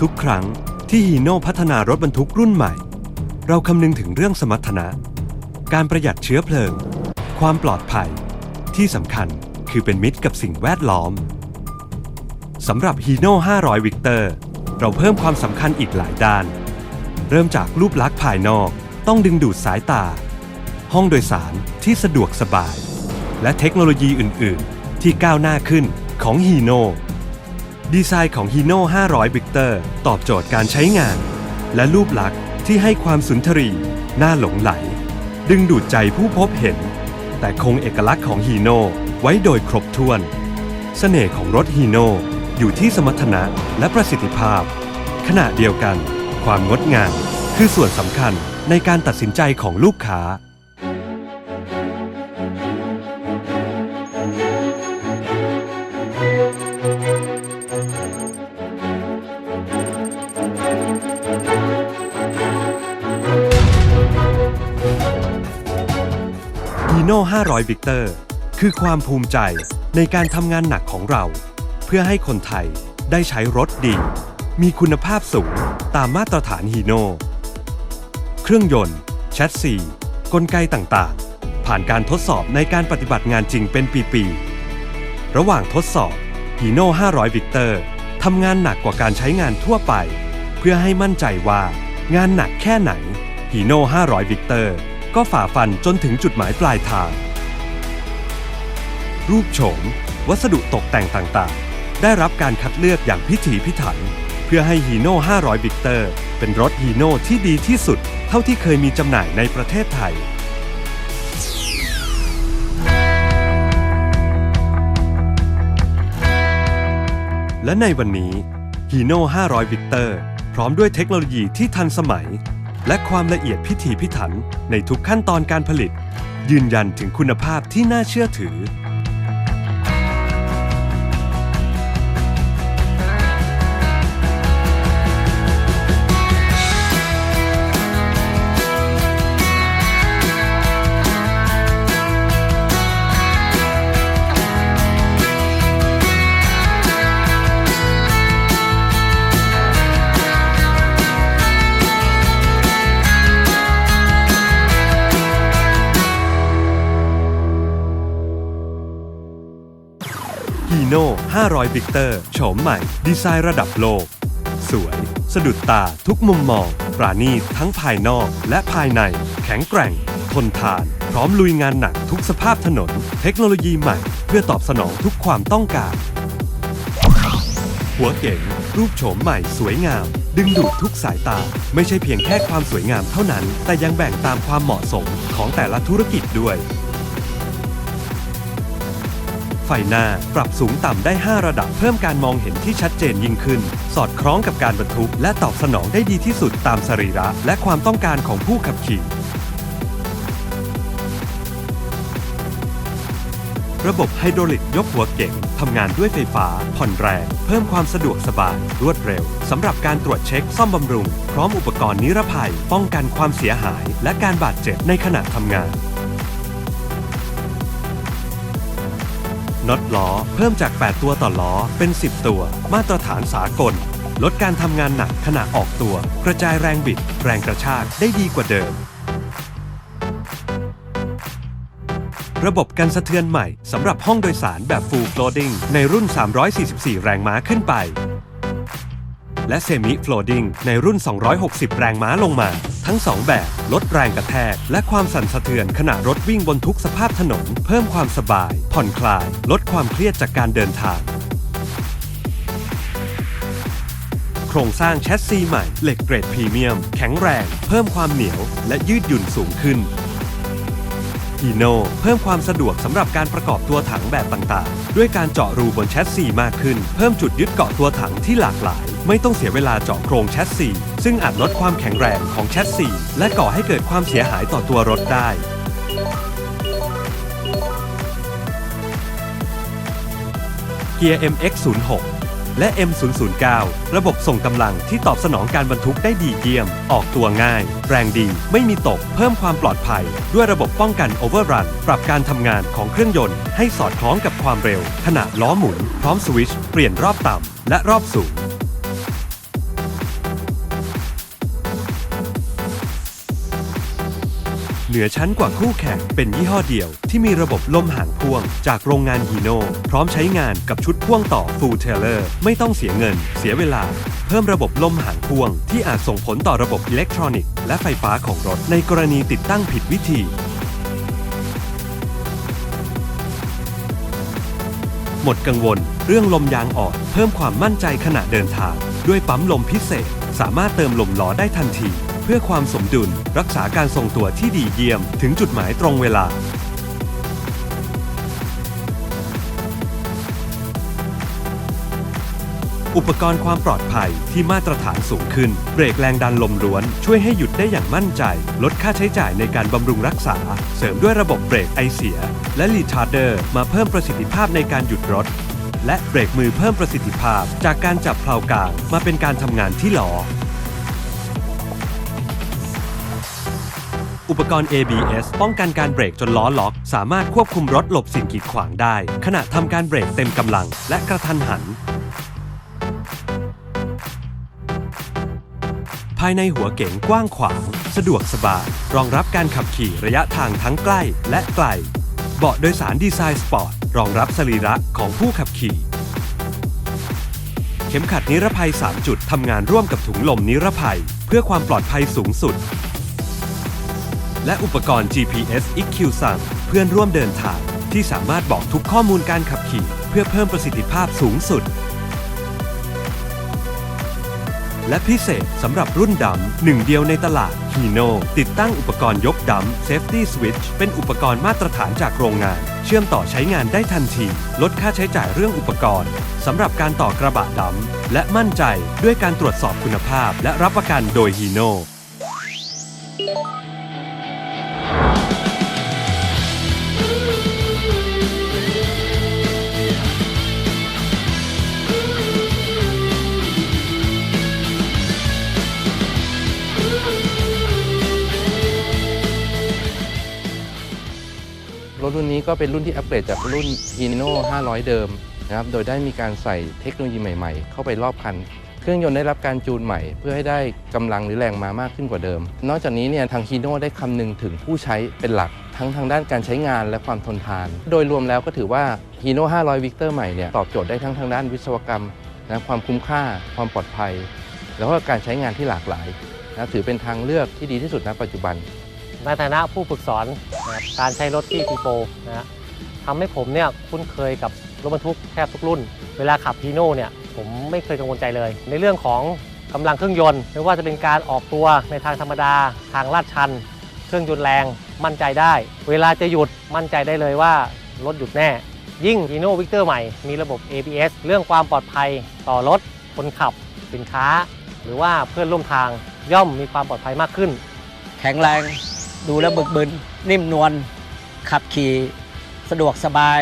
ทุกครั้งที่ฮีโน่พัฒนารถบรรทุกรุ่นใหม่ เราคำนึงถึงเรื่องสมรรถนะ การประหยัดเชื้อเพลิง ความปลอดภัย ที่สำคัญคือเป็นมิตรกับสิ่งแวดล้อมสำหรับฮีโน่500วิกเตอร์เราเพิ่มความสำคัญอีกหลายด้าน เริ่มจากรูปลักษณ์ภายนอกต้องดึงดูดสายตา ห้องโดยสารที่สะดวกสบาย และเทคโนโลยีอื่น ๆ ที่ก้าวหน้าขึ้นของฮีโน่ ดีไซน์ของฮีโน่500วิกเตอร์ตอบโจทย์การใช้งาน และรูปลักษณ์ที่ให้ความสุนทรีน่าหลงไหล ดึงดูดใจผู้พบเห็น แต่คงเอกลักษณ์ของฮีโน่ไว้โดยครบถ้วนเสน่ห์ของรถฮีโน่อยู่ที่สมรรถนะและประสิทธิภาพ ขณะเดียวกัน ความงดงามคือส่วนสำคัญในการตัดสินใจของลูกค้า ฮีโน่500วิกเตอร์คือความภูมิใจในการทำงานหนักของเรา เพื่อให้คนไทยได้ใช้รถดี มีคุณภาพสูงตามมาตรฐานฮีโน่เครื่องยนต์ แชสซีกลไกต่างๆ ผ่านการทดสอบในการปฏิบัติงานจริงเป็นปีๆ ระหว่างทดสอบฮีโน่500วิกเตอร์ทำงานหนักกว่าการใช้งานทั่วไป เพื่อให้มั่นใจว่างานหนักแค่ไหนฮีโน่500วิ ก็ฝ่าฟันจนถึงจุดหมายปลายทาง รูปโฉม วัสดุตกแต่งต่างๆ ได้รับการคัดเลือกอย่างพิถีพิถัน เพื่อให้ฮีโน่500วิกเตอร์ เป็นรถฮีโน่ที่ดีที่สุด เท่าที่เคยมีจำหน่ายในประเทศไทยและในวันนี้ฮีโน่500วิกเตอร์พร้อมด้วยเทคโนโลยีที่ทันสมัย และความละเอียดพิถีพิถันในทุกขั้นตอนการผลิต ยืนยันถึงคุณภาพที่น่าเชื่อถือ 500วิกเตอร์โฉมใหม่ ดีไซน์ระดับโลก สวย สะดุดตาทุกมุมมอง ปราณีตทั้งภายนอกและภายใน แข็งแกร่ง ทนทาน พร้อมลุยงานหนักทุกสภาพถนน เทคโนโลยีใหม่ เพื่อตอบสนองทุกความต้องการ หัวเก๋งรูปโฉมใหม่สวยงาม ดึงดูดทุกสายตา ไม่ใช่เพียงแค่ความสวยงามเท่านั้น แต่ยังแบ่งตามความเหมาะสมของแต่ละธุรกิจด้วย ไฟหน้า ปรับสูงต่ำได้ 5 ระดับเพิ่มการมองเห็นที่ชัดเจนยิ่งขึ้น สอดคล้องกับการบรรทุก และตอบสนองได้ดีที่สุดตามสรีระ และความต้องการของผู้ขับขี่ระบบไฮดรอลิกยกหัวเก่งทำงานด้วยไฟฟ้า ผ่อนแรง เพิ่มความสะดวกสบาย รวดเร็ว สำหรับการตรวจเช็คซ่อมบำรุง พร้อมอุปกรณ์นิรภัย ป้องกันความเสียหาย และการบาดเจ็บในขณะทำงาน น็อตล้อ เพิ่มจาก 8 ตัวต่อล้อเป็น 10 ตัว มาตรฐานสากล ลดการทำงานหนักขณะออกตัว กระจายแรงบิด แรงกระชากได้ดีกว่าเดิม ระบบกันสะเทือนใหม่สำหรับห้องโดยสารแบบ Full Floating ในรุ่น 344 แรงม้าขึ้นไป และ Semi Floating ในรุ่น 260 แรงม้าลงมา ทั้ง 2 แบบ ลดแรงกระแทก และความสั่นสะเทือนขณะรถวิ่งบนทุกสภาพถนน เพิ่มความสบาย ผ่อนคลาย ลดความเครียดจากการเดินทาง โครงสร้างแชสซีใหม่เหล็กเกรดพรีเมียม แข็งแรง เพิ่มความเหนียว และยืดหยุ่นสูงขึ้นอีโนเพิ่มความสะดวกสำหรับการประกอบตัวถังแบบต่างๆ ด้วยการเจาะรูบนแชสซีมากขึ้น เพิ่มจุดยึดเกาะตัวถังที่หลากหลาย ไม่ต้องเสียเวลาเจาะโครงแชสซีซึ่งอาจลดความแข็งแรงของแชสซีและก่อให้เกิดความเสียหายต่อตัวรถได้ เกียร์ MX06 และ M009 ระบบส่งกำลังที่ตอบสนองการบรรทุกได้ดีเยี่ยม ออกตัวง่าย แรงดี ไม่มีตก เพิ่มความปลอดภัย ด้วยระบบป้องกันโอเวอร์รัน ปรับการทำงานของเครื่องยนต์ ให้สอดคล้องกับความเร็ว ขณะล้อหมุน พร้อมสวิชเปลี่ยนรอบต่ำและรอบสูง เหนือชั้นกว่าคู่แข่ง เป็นยี่ห้อเดียว ที่มีระบบลมหางพ่วง จากโรงงานฮีโน่พร้อมใช้งานกับชุดพ่วงต่อ Full t a i l o r ไม่ต้องเสียเงิน เสียเวลา เพิ่มระบบลมหางพ่วง ที่อาจส่งผลต่อระบบอิเล็กทรอนิกส์และไฟฟ้าของรถในกรณีติดตั้งผิดวิธีหมดกังวล เรื่องลมยางอ่อนเพิ่มความมั่นใจขณะเดินทาง ด้วยปั๊มลมพิเศษ สามารถเติมลมล้อได้ทันที เพื่อความสมดุลรักษาการทรงตัวที่ดีเยี่ยมถึงจุดหมายตรงเวลา อุปกรณ์ความปลอดภัยที่มาตรฐานสูงขึ้น เบรกแรงดันลมล้วน ช่วยให้หยุดได้อย่างมั่นใจ ลดค่าใช้จ่ายในการบำรุงรักษา เสริมด้วยระบบเบรกไอเสีย และรีชาร์เดอร์มาเพิ่มประสิทธิภาพในการหยุดรถและเบรกมือเพิ่มประสิทธิภาพ จากการจับเพลากลางมาเป็นการทำงานที่ล้อ อุปกรณ์ ABS ป้องกันการเบรกจนล้อล็อก สามารถควบคุมรถหลบสิ่งกีดขวางได้ ขณะทำการเบรกเต็มกำลัง และกระทันหัน ภายในหัวเก๋งกว้างขวาง สะดวกสบาย รองรับการขับขี่ระยะทางทั้งใกล้และไกล เบาะโดยสารดีไซน์สปอร์ต รองรับสรีระของผู้ขับขี่เข็มขัดนิรภัย 3 จุด ทำงานร่วมกับถุงลมนิรภัย เพื่อความปลอดภัยสูงสุด และอุปกรณ์ GPS EQ สั่งเพื่อนร่วมเดินทาง ที่สามารถบอกทุกข้อมูลการขับขี่ เพื่อเพิ่มประสิทธิภาพสูงสุด และพิเศษสำหรับรุ่นดำหนึ่งเดียวในตลาด Hino ติดตั้งอุปกรณ์ยกดำ Safety Switch เป็นอุปกรณ์มาตรฐานจากโรงงาน เชื่อมต่อใช้งานได้ทันที ลดค่าใช้จ่ายเรื่องอุปกรณ์สำหรับการต่อกระบะดำและมั่นใจด้วยการตรวจสอบคุณภาพ และรับประกันโดย Hino รุ่นนี้ก็เป็นรุ่นที่อัปเกรดจากรุ่น Hino 500 เดิมนะครับ โดยได้มีการใส่เทคโนโลยีใหม่ๆ เข้าไปรอบคัน เครื่องยนต์ได้รับการจูนใหม่ เพื่อให้ได้กำลังหรือแรงม้ามากขึ้นกว่าเดิม นอกจากนี้เนี่ยทาง Hino ได้คำนึงถึงผู้ใช้เป็นหลัก ทั้งทางด้านการใช้งานและความทนทาน โดยรวมแล้วก็ถือว่า Hino 500 Victor ใหม่เนี่ยตอบโจทย์ได้ทั้งทางด้านวิศวกรรมนะความคุ้มค่า ความปลอดภัย แล้วก็การใช้งานที่หลากหลายนะถือเป็นทางเลือกที่ดีที่สุดณปัจจุบัน ในฐานะผู้ฝึกสอนนะการใช้รถที่ปีโปนะทำให้ผมเนี่ยคุ้นเคยกับรถบรรทุกแทบทุกรุ่น เวลาขับพีโน่เนี่ยผมไม่เคยกังวลใจเลย ในเรื่องของกำลังเครื่องยนต์ไม่ว่าจะเป็นการออกตัวในทางธรรมดา ทางลาดชัน เครื่องยนต์แรงมั่นใจได้ เวลาจะหยุดมั่นใจได้เลยว่ารถหยุดแน่ ยิ่ง h ีโน่วิกเตอร์ใหม่มีระบบ ABS เรื่องความปลอดภัยต่อรถ คนขับ สินค้า หรือว่าเพื่อนร่วมทางย่อมมีความปลอดภัยมากขึ้น แข็งแรง ดูแล้วบึกบึน นิ่มนวลขับขี่ สะดวกสบาย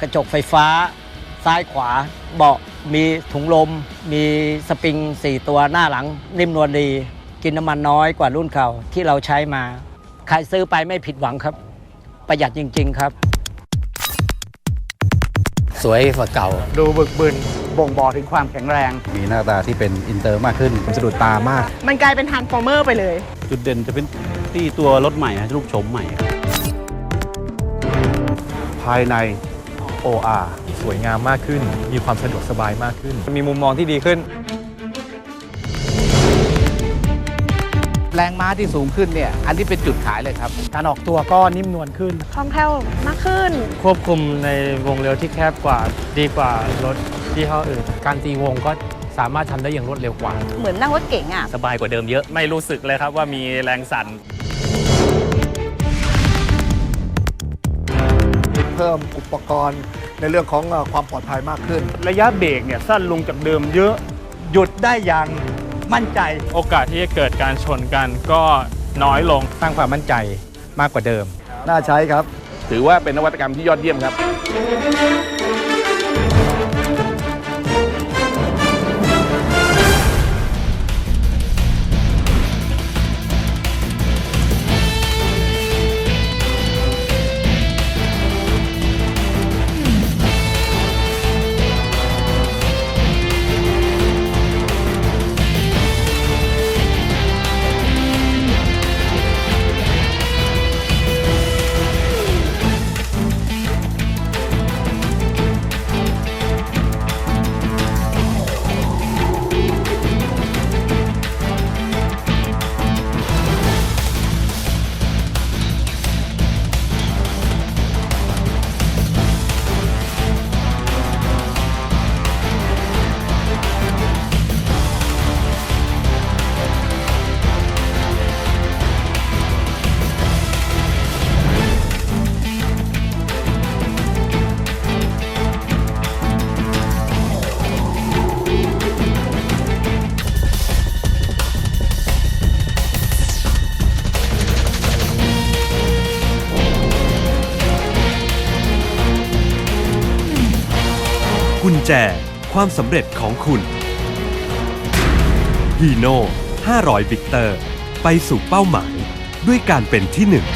กระจกไฟฟ้า ซ้ายขวา เบาะมีถุงลม มีสปริง 4 ตัวหน้าหลัง นิ่มนวลดี กินน้ำมันน้อยกว่ารุ่นเก่าที่เราใช้มา ใครซื้อไปไม่ผิดหวังครับ ประหยัดจริง ๆ ครับ สวยกว่าเก่า ดูบึกบึนบ่งบอกถึงความแข็งแรง มีหน้าตาที่เป็นอินเตอร์มากขึ้นสะดุดตามาก มันกลายเป็นทานฟอร์เมอร์ไปเลย จุดเด่นจะเป็น ที่ตัวรถใหม่นะรูปโฉมใหม่ภายใน OR สวยงามมากขึ้น มีความสะดวกสบายมากขึ้น มีมุมมองที่ดีขึ้น แรงม้าที่สูงขึ้นเนี่ย อันนี้เป็นจุดขายเลยครับ การออกตัวก็นิ่มนวลขึ้น คล่องแคล่วมากขึ้น ควบคุมในวงเร็วที่แคบกว่าดีกว่ารถที่ห้ออื่น การตีวงก็สามารถทำได้อย่างรวดเร็วกว่า เหมือนนั่งรถเก๋งอะ สบายกว่าเดิมเยอะ ไม่รู้สึกเลยครับว่ามีแรงสั่น เพิ่มอุปกรณ์ ในเรื่องของเอ่อความปลอดภัยมากขึ้น ระยะเบรกเนี่ยสั้นลงจากเดิมเยอะหยุดได้อย่างมั่นใจ โอกาสที่จะเกิดการชนกันก็น้อยลงสร้างความมั่นใจมากกว่าเดิม น่าใช้ครับ ถือว่าเป็นนวัตกรรมที่ยอดเยี่ยมครับ กุญแจ ความสำเร็จของคุณฮีโน่500 วิกเตอร์ ไปสู่เป้าหมายด้วยการเป็นที่หนึ่ง